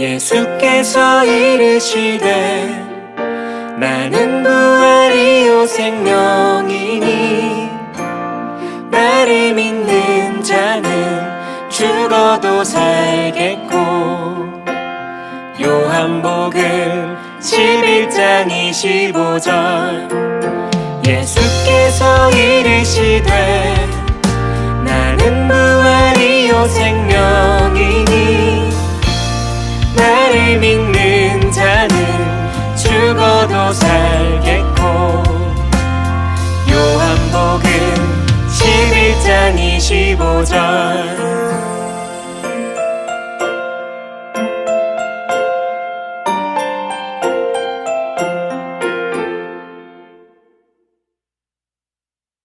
예수께서 이르시되 나는 부활이요 생명이니 나를 믿는 자는 죽어도 살겠고 요한복음 11장 25절 예수께서 이르시되 나는 부활이요 생명 나를 믿는 자는 죽어도 살겠고 요한복음 11장 25절